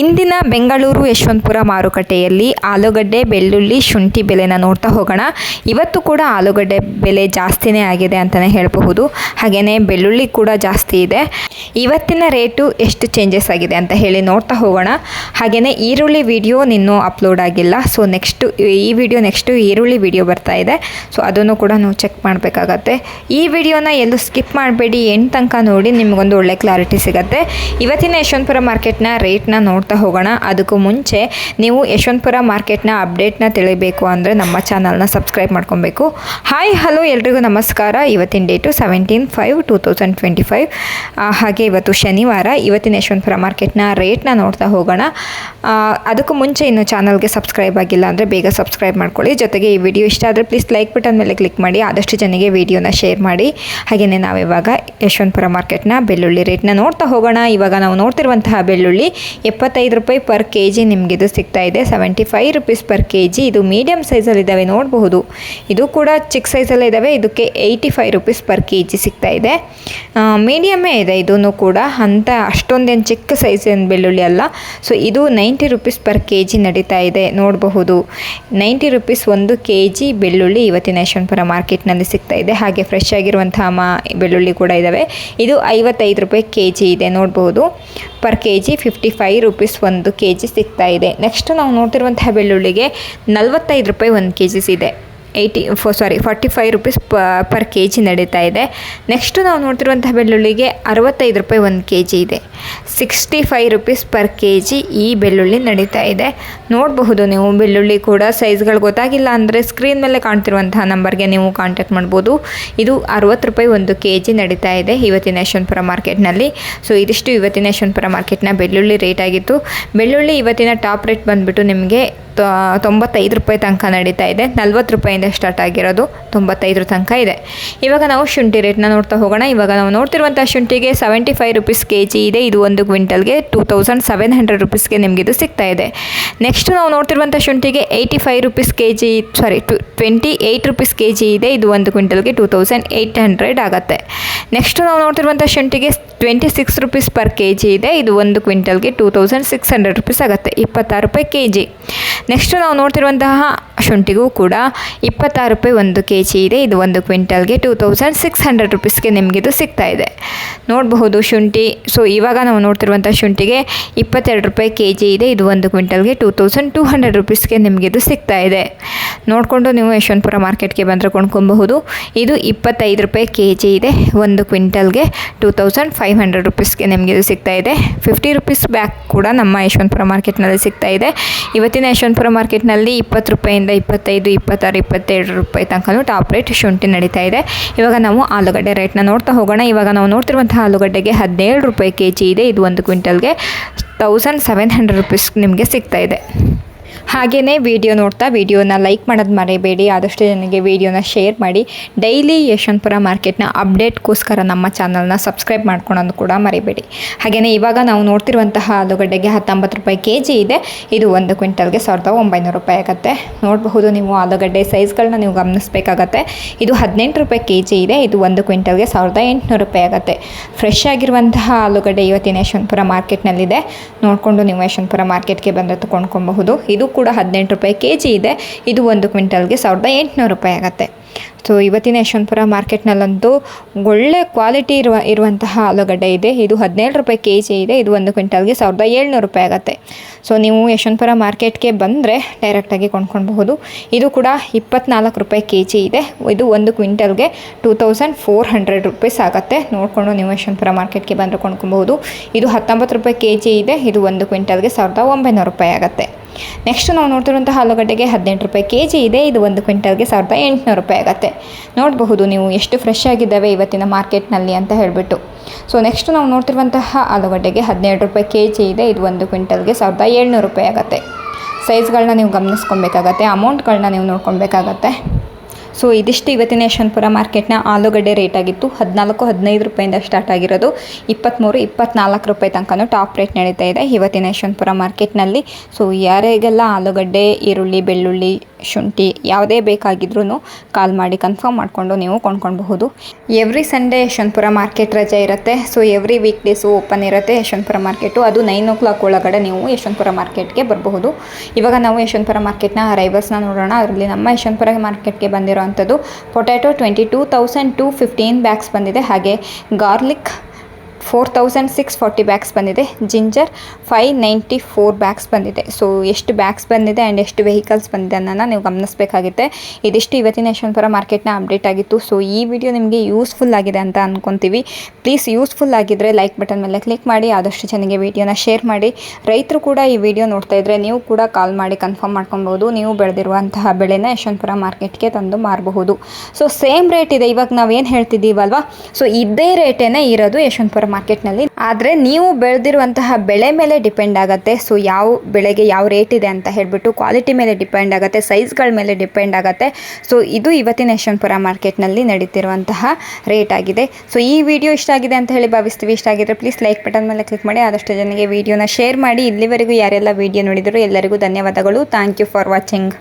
ಇಂದಿನ ಬೆಂಗಳೂರು ಯಶವಂತಪುರ ಮಾರುಕಟ್ಟೆಯಲ್ಲಿ ಆಲೂಗಡ್ಡೆ, ಬೆಳ್ಳುಳ್ಳಿ, ಶುಂಠಿ ಬೆಲೆನ ನೋಡ್ತಾ ಹೋಗೋಣ. ಇವತ್ತು ಕೂಡ ಆಲೂಗಡ್ಡೆ ಬೆಲೆ ಜಾಸ್ತಿನೇ ಆಗಿದೆ ಅಂತಲೇ ಹೇಳಬಹುದು. ಹಾಗೆಯೇ ಬೆಳ್ಳುಳ್ಳಿ ಕೂಡ ಜಾಸ್ತಿ ಇದೆ. ಇವತ್ತಿನ ರೇಟು ಎಷ್ಟು ಚೇಂಜಸ್ ಆಗಿದೆ ಅಂತ ಹೇಳಿ ನೋಡ್ತಾ ಹೋಗೋಣ. ಹಾಗೆಯೇ ಈರುಳ್ಳಿ ವಿಡಿಯೋ ನಿನ್ನೂ ಅಪ್ಲೋಡ್ ಆಗಿಲ್ಲ. ಸೊ ನೆಕ್ಸ್ಟು ಈ ವಿಡಿಯೋ ನೆಕ್ಸ್ಟು ಈರುಳ್ಳಿ ವಿಡಿಯೋ ಬರ್ತಾ ಇದೆ. ಸೊ ಅದನ್ನು ಕೂಡ ನಾವು ಚೆಕ್ ಮಾಡಬೇಕಾಗತ್ತೆ. ಈ ವಿಡಿಯೋನ ಎಲ್ಲೂ ಸ್ಕಿಪ್ ಮಾಡಬೇಡಿ. ಎಂಟು ತನಕ ನೋಡಿ ನಿಮಗೊಂದು ಒಳ್ಳೆ ಕ್ಲಾರಿಟಿ ಸಿಗುತ್ತೆ. ಇವತ್ತಿನ ಯಶವಂತಪುರ ಮಾರ್ಕೆಟ್ನ ರೇಟ್ನ ನೋಡ್ತಾ ಹೋಗೋಣ. ಅದಕ್ಕೂ ಮುಂಚೆ ನೀವು ಯಶವಂತಪುರ ಮಾರ್ಕೆಟ್ನ ಅಪ್ಡೇಟ್ನ ತಿಳಿಬೇಕು ಅಂದರೆ ನಮ್ಮ ಚಾನಲ್ನ ಸಬ್ಸ್ಕ್ರೈಬ್ ಮಾಡ್ಕೊಬೇಕು. ಹಾಯ್ ಹಲೋ ಎಲ್ರಿಗೂ ನಮಸ್ಕಾರ. ಇವತ್ತಿನ date seventeen five two thousand twenty five ಹಾಗೆ ಇವತ್ತು ಶನಿವಾರ, ಇವತ್ತಿನ ಯಶವಂತಪುರ ಮಾರ್ಕೆಟ್ನ ರೇಟ್ನ ನೋಡ್ತಾ ಹೋಗೋಣ. ಅದಕ್ಕೂ ಮುಂಚೆ ಇನ್ನು ಚಾನಲ್ಗೆ ಸಬ್ಸ್ಕ್ರೈಬ್ ಆಗಿಲ್ಲ ಅಂದರೆ ಬೇಗ ಸಬ್ಸ್ಕ್ರೈಬ್ ಮಾಡ್ಕೊಳ್ಳಿ. ಜೊತೆಗೆ ಈ ವಿಡಿಯೋ ಇಷ್ಟ ಆದರೆ ಪ್ಲೀಸ್ ಲೈಕ್ ಬಟನ್ ಮೇಲೆ ಕ್ಲಿಕ್ ಮಾಡಿ, ಆದಷ್ಟು ಜನಿಗೆ ವಿಡಿಯೋನ ಶೇರ್ ಮಾಡಿ. ಹಾಗೆಯೇ ನಾವಿವಾಗ ಯಶವಂತಪುರ ಮಾರ್ಕೆಟ್ನ ಬೆಳ್ಳುಳ್ಳಿ ರೇಟ್ನ ನೋಡ್ತಾ ಹೋಗೋಣ. ಇವಾಗ ನಾವು ನೋಡ್ತಿರುವಂತಹ ಬೆಳ್ಳುಳ್ಳಿ ಎಪ್ಪತ್ತೈದು ರೂಪಾಯಿ ಪರ್ ಕೆ ಜಿ ನಿಮಗಿದು ಸಿಗ್ತಾ ಇದೆ. Seventy five rupees per K G ಇದು ಮೀಡಿಯಮ್ ಸೈಜಲ್ಲಿ ಇದ್ದಾವೆ ನೋಡಬಹುದು. ಇದು ಕೂಡ ಚಿಕ್ಕ ಸೈಜಲ್ಲೇ ಇದ್ದಾವೆ ಇದಕ್ಕೆ eighty five rupees per K G ಸಿಗ್ತಾ ಇದೆ. ಮೀಡಿಯಮ್ಮೇ ಇದೆ. ಇದೂ ಕೂಡ ಅಂತ ಅಷ್ಟೊಂದೇನು ಚಿಕ್ಕ ಸೈಜಿನ ಬೆಳ್ಳುಳ್ಳಿ ಅಲ್ಲ. ಸೊ ಇದು ninety rupees per K G ನಡೀತಾ ಇದೆ. ನೋಡಬಹುದು. ನೈಂಟಿ ರುಪೀಸ್ ಒಂದು ಕೆ ಜಿ ಬೆಳ್ಳುಳ್ಳಿ ಇವತ್ತಿನ ಯಶವಂತಪುರ ಮಾರ್ಕೆಟ್ನಲ್ಲಿ ಸಿಗ್ತಾ ಇದೆ. ಹಾಗೆ ಫ್ರೆಶ್ ಆಗಿರುವಂತಹ ಮಾ, ಬೆಳ್ಳುಳ್ಳಿ ಕೂಡ ಇದ್ದಾವೆ ಇದು ಐವತ್ತೈದು ರೂಪಾಯಿ ಕೆ ಜಿ ಇದೆ. ನೋಡಬಹುದು. Per K G fifty five rupees ಒಂದು ಕೆ ಜಿ ಸಿಗ್ತಾ ಇದೆ. ನೆಕ್ಸ್ಟ್ ನಾವು ನೋಡ್ತಿರುವಂತಹ ಬೆಳ್ಳುಳ್ಳಿಗೆ ನಲವತ್ತೈದು ರೂಪಾಯಿ ಒಂದು ಕೆ ಜಿಸ್ ಇದೆ. Eighty four sorry forty five rupees per K G ನಡೀತಾ ಇದೆ. ನೆಕ್ಸ್ಟು ನಾವು ನೋಡ್ತಿರುವಂಥ ಬೆಳ್ಳುಳ್ಳಿಗೆ ಅರವತ್ತೈದು ರೂಪಾಯಿ ಒಂದು ಕೆ ಜಿ ಇದೆ. Sixty five rupees per K G ಈ ಬೆಳ್ಳುಳ್ಳಿ ನಡೀತಾ ಇದೆ. ನೋಡಬಹುದು ನೀವು ಬೆಳ್ಳುಳ್ಳಿ ಕೂಡ ಸೈಜ್ಗಳು ಗೊತ್ತಾಗಿಲ್ಲ ಅಂದರೆ ಸ್ಕ್ರೀನ್ ಮೇಲೆ ಕಾಣ್ತಿರುವಂತಹ ನಂಬರ್ಗೆ ನೀವು ಕಾಂಟ್ಯಾಕ್ಟ್ ಮಾಡ್ಬೋದು. ಇದು ಅರವತ್ತು ರೂಪಾಯಿ ಒಂದು ಕೆ ಜಿ ನಡೀತಾ ಇದೆ ಇವತ್ತಿನ ಯಶವಂತಪುರ ಮಾರ್ಕೆಟ್ನಲ್ಲಿ. ಸೊ ಇದಿಷ್ಟು ಇವತ್ತಿನ ಯಶವಂತಪುರ ಮಾರ್ಕೆಟ್ನ ಬೆಳ್ಳುಳ್ಳಿ ರೇಟ್ ಆಗಿತ್ತು. ಬೆಳ್ಳುಳ್ಳಿ ಇವತ್ತಿನ ಟಾಪ್ ರೇಟ್ ಬಂದುಬಿಟ್ಟು ನಿಮಗೆ ತೊಂಬತ್ತೈದು ರೂಪಾಯಿ ತನಕ ನಡೀತಾ ಇದೆ. ನಲ್ವತ್ತು ರೂಪಾಯಿಂದ ಸ್ಟಾರ್ಟ್ ಆಗಿರೋದು. ತೊಂಬತ್ತೈದರ ತನಕ ಇದೆ. ಇವಾಗ ನಾವು ಶುಂಠಿ ರೇಟ್ನ ನೋಡ್ತಾ ಹೋಗೋಣ. ಇವಾಗ ನಾವು ನೋಡ್ತಿರುವಂಥ ಶುಂಠಿಗೆ seventy five rupees K G ಇದೆ. ಇದು ಒಂದು ಕ್ವಿಂಟಲ್ಗೆ ಟೂ ತೌಸಂಡ್ ಸೆವೆನ್ ಹಂಡ್ರೆಡ್ ರುಪೀಸ್ಗೆ ನಿಮಗೆ ಇದು ಸಿಗ್ತಾ ಇದೆ. ನೆಕ್ಸ್ಟ್ ನಾವು ನೋಡ್ತಿರುವಂಥ ಶುಂಠಿಗೆ eighty five rupees K G sorry to twenty eight rupees K G ಇದೆ. ಇದು ಒಂದು ಕ್ವಿಂಟಲ್ಗೆ ಟೂ ತೌಸಂಡ್ ಏಯ್ಟ್ ಹಂಡ್ರೆಡ್ ಆಗುತ್ತೆ. ನೆಕ್ಸ್ಟ್ ನಾವು ನೋಡ್ತಿರುವಂಥ ಶುಂಠಿಗೆ twenty six rupees per K G ಇದೆ. ಇದು ಒಂದು ಕ್ವಿಂಟಲ್ಗೆ two thousand six hundred rupees ಆಗುತ್ತೆ. ಇಪ್ಪತ್ತಾರು ರೂಪಾಯಿ ಕೆ ಜಿ ನೆಕ್ಸ್ಟ್ ನಾವು ನೋಡ್ತಿರುವಂತಹ ಶುಂಠಿಗೂ ಕೂಡ ಇಪ್ಪತ್ತಾರು ರೂಪಾಯಿ ಒಂದು ಕೆ ಜಿ ಇದೆ ಇದು ಒಂದು ಕ್ವಿಂಟಲ್ಗೆ ಟೂ ತೌಸಂಡ್ ಸಿಕ್ಸ್ ಹಂಡ್ರೆಡ್ ರುಪೀಸ್ಗೆ ನಿಮಗಿದು ಸಿಗ್ತಾ ಇದೆ. ನೋಡಬಹುದು ಶುಂಠಿ. ಸೊ ಇವಾಗ ನಾವು ನೋಡ್ತಿರುವಂಥ ಶುಂಠಿಗೆ ಇಪ್ಪತ್ತೆರಡು ರೂಪಾಯಿ ಕೆ ಜಿ ಇದೆ. ಇದು ಒಂದು ಕ್ವಿಂಟಲ್ಗೆ ಟೂ ತೌಸಂಡ್ ಟೂ ಹಂಡ್ರೆಡ್ ರುಪೀಸ್ಗೆ ನಿಮಗಿದು ಸಿಗ್ತಾ ಇದೆ. ನೋಡಿಕೊಂಡು ನೀವು ಯಶವಂತಪುರ ಮಾರ್ಕೆಟ್ಗೆ ಬಂದರೆ ಕೊಂಡ್ಕೊಬಹುದು. ಇದು ಇಪ್ಪತ್ತೈದು ರೂಪಾಯಿ ಕೆ ಜಿ ಇದೆ. ಒಂದು ಕ್ವಿಂಟಲ್ಗೆ ಟೂ ತೌಸಂಡ್ ಫೈವ್ ಹಂಡ್ರೆಡ್ ರುಪೀಸ್ಗೆ ನಿಮಗೆ ಇದು ಸಿಗ್ತಾ ಇದೆ. ಫಿಫ್ಟಿ ರುಪೀಸ್ ಬ್ಯಾಗ್ ಕೂಡ ನಮ್ಮ ಯಶವಂತಪುರ ಮಾರ್ಕೆಟ್ನಲ್ಲಿ ಸಿಗ್ತಾ ಇದೆ. ಇವತ್ತಿನ ಯಶವಂತಪುರ ಮಾರ್ಕೆಟ್ನಲ್ಲಿ ಇಪ್ಪತ್ತು ರೂಪಾಯಿಂದ ಇಪ್ಪತ್ತೈದು, ಇಪ್ಪತ್ತಾರು ಇಪ್ಪತ್ತೆರಡು ರೂಪಾಯಿ ತನಕನೂ ಟಾಪ್ ಶುಂಠಿ ನಡೀತಾ ಇದೆ. ಇವಾಗ ನಾವು ಆಲೂಗಡ್ಡೆ ರೇಟ್ನ ನೋಡ್ತಾ ಹೋಗೋಣ. ಇವಾಗ ನಾವು ನೋಡ್ತಿರುವಂತಹ ಆಲೂಗಡ್ಡೆಗೆ ಹದಿನೇಳು ರೂಪಾಯಿ ಕೆ ಜಿ ಇದೆ. ಇದು ಒಂದು ಕ್ವಿಂಟಲ್ಗೆ ತೌಸಂಡ್ ಸೆವೆನ್ ಹಂಡ್ರೆಡ್ ರುಪೀಸ್ ನಿಮಗೆ ಸಿಗ್ತಾ ಇದೆ. ಹಾಗೆಯೇ ವಿಡಿಯೋ ನೋಡ್ತಾ ವಿಡಿಯೋನ ಲೈಕ್ ಮಾಡೋದು ಮರೆಯಬೇಡಿ ಆದಷ್ಟು ನನಗೆ ವಿಡಿಯೋನ ಶೇರ್ ಮಾಡಿ. ಡೈಲಿ ಯಶವಂತಪುರ ಮಾರ್ಕೆಟ್ನ ಅಪ್ಡೇಟ್ಗೋಸ್ಕರ ನಮ್ಮ ಚಾನಲ್ನ ಸಬ್ಸ್ಕ್ರೈಬ್ ಮಾಡ್ಕೊಳೋದು ಕೂಡ ಮರಿಬೇಡಿ. ಹಾಗೆಯೇ ಇವಾಗ ನಾವು ನೋಡ್ತಿರುವಂತಹ ಆಲೂಗಡ್ಡೆಗೆ ಹತ್ತೊಂಬತ್ತು ರೂಪಾಯಿ ಕೆ ಜಿ ಇದೆ. ಇದು ಒಂದು ಕ್ವಿಂಟಲ್ಗೆ ಸಾವಿರದ ಒಂಬೈನೂರು ರೂಪಾಯಿ ಆಗುತ್ತೆ. ನೋಡಬಹುದು ನೀವು ಆಲೂಗಡ್ಡೆ ಸೈಜ್ಗಳನ್ನ ನೀವು ಗಮನಿಸಬೇಕಾಗತ್ತೆ. ಇದು ಹದಿನೆಂಟು ರೂಪಾಯಿ ಕೆ ಜಿ ಇದೆ. ಇದು ಒಂದು ಕ್ವಿಂಟಲ್ಗೆ ಸಾವಿರದ ಎಂಟುನೂರು ರೂಪಾಯಿ ಆಗುತ್ತೆ. ಫ್ರೆಶ್ ಆಗಿರುವಂತಹ ಆಲೂಗಡ್ಡೆ ಇವತ್ತಿನ ಯಶವಂತಪುರ ಮಾರ್ಕೆಟ್ನಲ್ಲಿದೆ. ನೋಡಿಕೊಂಡು ನೀವು ಯಶವಂತಪುರ ಮಾರ್ಕೆಟ್ಗೆ ಬಂದರೆ ತೊಗೊಂಡ್ಕೊಬಹುದು ಇದು ಕೂಡ ಹದಿನೆಂಟು ರೂಪಾಯಿ ಕೆ ಜಿ ಇದೆ. ಇದು ಒಂದು ಕ್ವಿಂಟಲ್ಗೆ ಸಾವಿರದ ಎಂಟುನೂರು ರೂಪಾಯಿ ಆಗುತ್ತೆ. ಸೊ ಇವತ್ತಿನ ಯಶವಂತಪುರ ಮಾರ್ಕೆಟ್ನಲ್ಲಂತೂ ಒಳ್ಳೆ ಕ್ವಾಲಿಟಿ ಇರುವ, ಇರುವಂತಹ ಆಲೂಗಡ್ಡೆ ಇದೆ. ಇದು ಹದಿನೇಳು ರೂಪಾಯಿ ಕೆ ಜಿ ಇದೆ. ಇದು ಒಂದು ಕ್ವಿಂಟಲ್ಗೆ ಸಾವಿರದ ಏಳ್ನೂರು ರೂಪಾಯಿ ಆಗುತ್ತೆ. ಸೊ ನೀವು ಯಶವಂತಪುರ ಮಾರ್ಕೆಟ್ಗೆ ಬಂದರೆ ಡೈರೆಕ್ಟಾಗಿ ಕೊಂಡ್ಕೊಳ್ಬಹುದು. ಇದು ಕೂಡ ಇಪ್ಪತ್ನಾಲ್ಕು ರೂಪಾಯಿ ಕೆ ಜಿ ಇದೆ. ಇದು ಒಂದು ಕ್ವಿಂಟಲ್ಗೆ two thousand four hundred rupees ಆಗುತ್ತೆ. ನೋಡಿಕೊಂಡು ನೀವು ಯಶವಂತಪುರ ಮಾರ್ಕೆಟ್ಗೆ ಬಂದರೆ ಕೊಂಡ್ಕೊಬಹುದು ಇದು ಹತ್ತೊಂಬತ್ತು ರೂಪಾಯಿ ಕೆ ಜಿ ಇದೆ. ಇದು ಒಂದು ಕ್ವಿಂಟಲ್ಗೆ ಸಾವಿರದ ಒಂಬೈನೂರು ರೂಪಾಯಿ ಆಗುತ್ತೆ. ನೆಕ್ಸ್ಟ್ ನಾವು ನೋಡ್ತಿರುವಂತಹ ಆಲೂಗಡ್ಡೆಗೆ ಹದಿನೆಂಟು ರೂಪಾಯಿ ಕೆ ಜಿ ಇದೆ. ಇದು ಒಂದು ಕ್ವಿಂಟಲ್ಗೆ ಸಾವಿರದ ಎಂಟುನೂರು ರೂಪಾಯಿ ಆಗುತ್ತೆ. ನೋಡಬಹುದು ನೀವು ಎಷ್ಟು ಫ್ರೆಶ್ ಆಗಿದ್ದಾವೆ ಇವತ್ತಿನ ಮಾರ್ಕೆಟ್ನಲ್ಲಿ ಅಂತ ಹೇಳಿಬಿಟ್ಟು. ಸೊ ನೆಕ್ಸ್ಟ್ ನಾವು ನೋಡ್ತಿರುವಂತಹ ಆಲೂಗಡ್ಡೆಗೆ ಹದಿನೇಳು ರೂಪಾಯಿ ಕೆ ಜಿ ಇದೆ. ಇದು ಒಂದು ಕ್ವಿಂಟಲ್ಗೆ ಸಾವಿರದ ಏಳ್ನೂರು ರೂಪಾಯಿ ಆಗುತ್ತೆ. ಸೈಜ್ಗಳನ್ನ ನೀವು ಗಮನಿಸ್ಕೊಬೇಕಾಗತ್ತೆ. ಅಮೌಂಟ್ಗಳನ್ನ ನೀವು ನೋಡ್ಕೊಬೇಕಾಗತ್ತೆ. ಸೊ ಇದಿಷ್ಟು ಇವತ್ತಿನ ಯಶವಂತಪುರ ಮಾರ್ಕೆಟ್ನ ಆಲೂಗಡ್ಡೆ ರೇಟ್ ಆಗಿತ್ತು. ಹದಿನಾಲ್ಕು, ಹದಿನೈದು ರೂಪಾಯಿಂದ ಸ್ಟಾರ್ಟ್ ಆಗಿರೋದು. ಇಪ್ಪತ್ತ್ಮೂರು ಇಪ್ಪತ್ನಾಲ್ಕು ರೂಪಾಯಿ ತನಕನೂ ಟಾಪ್ ರೇಟ್ ನಡೀತಾ ಇದೆ ಇವತ್ತಿನ ಯಶವಂತಪುರ ಮಾರ್ಕೆಟ್ನಲ್ಲಿ. ಸೊ ಯಾರಿಗೆಲ್ಲ ಆಲೂಗಡ್ಡೆ, ಈರುಳ್ಳಿ, ಬೆಳ್ಳುಳ್ಳಿ ಶುಂಠಿ ಯಾವುದೇ ಬೇಕಾಗಿದ್ರೂ ಕಾಲ್ ಮಾಡಿ ಕನ್ಫರ್ಮ್ ಮಾಡಿಕೊಂಡು ನೀವು ಕೊಂಡ್ಕೊಳ್ಬಹುದು. ಎವ್ರಿ ಸಂಡೇ ಯಶವಂತಪುರ ಮಾರ್ಕೆಟ್ ರಜೆ ಇರುತ್ತೆ. So every week days open ಇರುತ್ತೆ ಯಶವಂತಪುರ ಮಾರ್ಕೆಟು ಅದು ನೈನ್ ಓ ಕ್ಲಾಕ್ ಒಳಗಡೆ ನೀವು ಯಶವಂತಪುರ ಮಾರ್ಕೆಟ್ಗೆ ಬರಬಹುದು. ಇವಾಗ ನಾವು ಯಶವಂತಪುರ ಮಾರ್ಕೆಟ್ನ ಅರೈವಲ್ಸ್ನ ನೋಡೋಣ. ಅದರಲ್ಲಿ ನಮ್ಮ ಯಶವಂತಪುರ ಮಾರ್ಕೆಟ್ಗೆ ಬಂದಿರೋವಂಥದ್ದು potato twenty two thousand two fifteen bags ಬಂದಿದೆ. ಹಾಗೆ garlic four thousand six forty bags ಬಂದಿದೆ. Ginger five ninety four bags ಬಂದಿದೆ. ಸೊ ಎಷ್ಟು ಬ್ಯಾಗ್ಸ್ ಬಂದಿದೆ ಆ್ಯಂಡ್ ಎಷ್ಟು ವೆಹಿಕಲ್ಸ್ ಬಂದಿದೆ ಅನ್ನೋದನ್ನು ನೀವು ಗಮನಿಸಬೇಕಾಗುತ್ತೆ. ಇದಿಷ್ಟು ಇವತ್ತಿನ ಯಶವಂತಪುರ ಮಾರ್ಕೆಟ್ನ ಅಪ್ಡೇಟ್ ಆಗಿತ್ತು. ಸೊ ಈ ವಿಡಿಯೋ ನಿಮಗೆ ಯೂಸ್ಫುಲ್ ಆಗಿದೆ ಅಂತ ಅಂದ್ಕೊತೀವಿ ಪ್ಲೀಸ್ ಯೂಸ್ಫುಲ್ ಆಗಿದ್ದರೆ ಲೈಕ್ ಬಟನ್ ಮೇಲೆ ಕ್ಲಿಕ್ ಮಾಡಿ, ಆದಷ್ಟು ಜನಕ್ಕೆ ವಿಡಿಯೋನ ಶೇರ್ ಮಾಡಿ. ರೈತರು ಕೂಡ ಈ ವಿಡಿಯೋ ನೋಡ್ತಾ ಇದ್ದರೆ ನೀವು ಕೂಡ ಕಾಲ್ ಮಾಡಿ ಕನ್ಫರ್ಮ್ ಮಾಡ್ಕೊಬೋದು. ನೀವು ಬೆಳೆದಿರುವಂತಹ ಬೆಳೆನ ಯಶವಂತಪುರ ಮಾರ್ಕೆಟ್ಗೆ ತಂದು ಮಾರಬಹುದು. ಸೊ ಸೇಮ್ ರೇಟ್ ಇದೆ. ಇವಾಗ ನಾವೇನು ಹೇಳ್ತಿದ್ದೀವಲ್ವಾ? ಸೊ ಇದೇ ರೇಟೇನೆ ಇರೋದು ಯಶವಂತಪುರ ಮಾರ್ಕೆಟ್ನಲ್ಲಿ. ಆದರೆ ನೀವು ಬೆಳೆದಿರುವಂತಹ ಬೆಳೆ ಮೇಲೆ ಡಿಪೆಂಡ್ ಆಗುತ್ತೆ. ಸೊ ಯಾವ ಬೆಳೆಗೆ ಯಾವ ರೇಟ್ ಇದೆ ಅಂತ ಹೇಳಿಬಿಟ್ಟು ಕ್ವಾಲಿಟಿ ಮೇಲೆ ಡಿಪೆಂಡ್ ಆಗುತ್ತೆ, ಸೈಜ್ಗಳ ಮೇಲೆ ಡಿಪೆಂಡ್ ಆಗುತ್ತೆ. ಸೊ ಇದು ಇವತ್ತಿನ ಯಶವಂತಪುರ ಮಾರ್ಕೆಟ್ನಲ್ಲಿ ನಡೀತಿರುವಂತಹ ರೇಟ್ ಆಗಿದೆ. ಸೊ ಈ ವಿಡಿಯೋ ಇಷ್ಟ ಆಗಿದೆ ಅಂತ ಹೇಳಿ ಭಾವಿಸ್ತೀವಿ. ಇಷ್ಟ ಆಗಿದ್ರೆ ಪ್ಲೀಸ್ ಲೈಕ್ ಬಟನ್ ಮೇಲೆ ಕ್ಲಿಕ್ ಮಾಡಿ, ಆದಷ್ಟು ಜನರಿಗೆ ವಿಡಿಯೋನ ಶೇರ್ ಮಾಡಿ. ಇಲ್ಲಿವರೆಗೂ ಯಾರೆಲ್ಲ ವಿಡಿಯೋ ನೋಡಿದರೂ ಎಲ್ಲರಿಗೂ ಧನ್ಯವಾದಗಳು. Thank you for watching.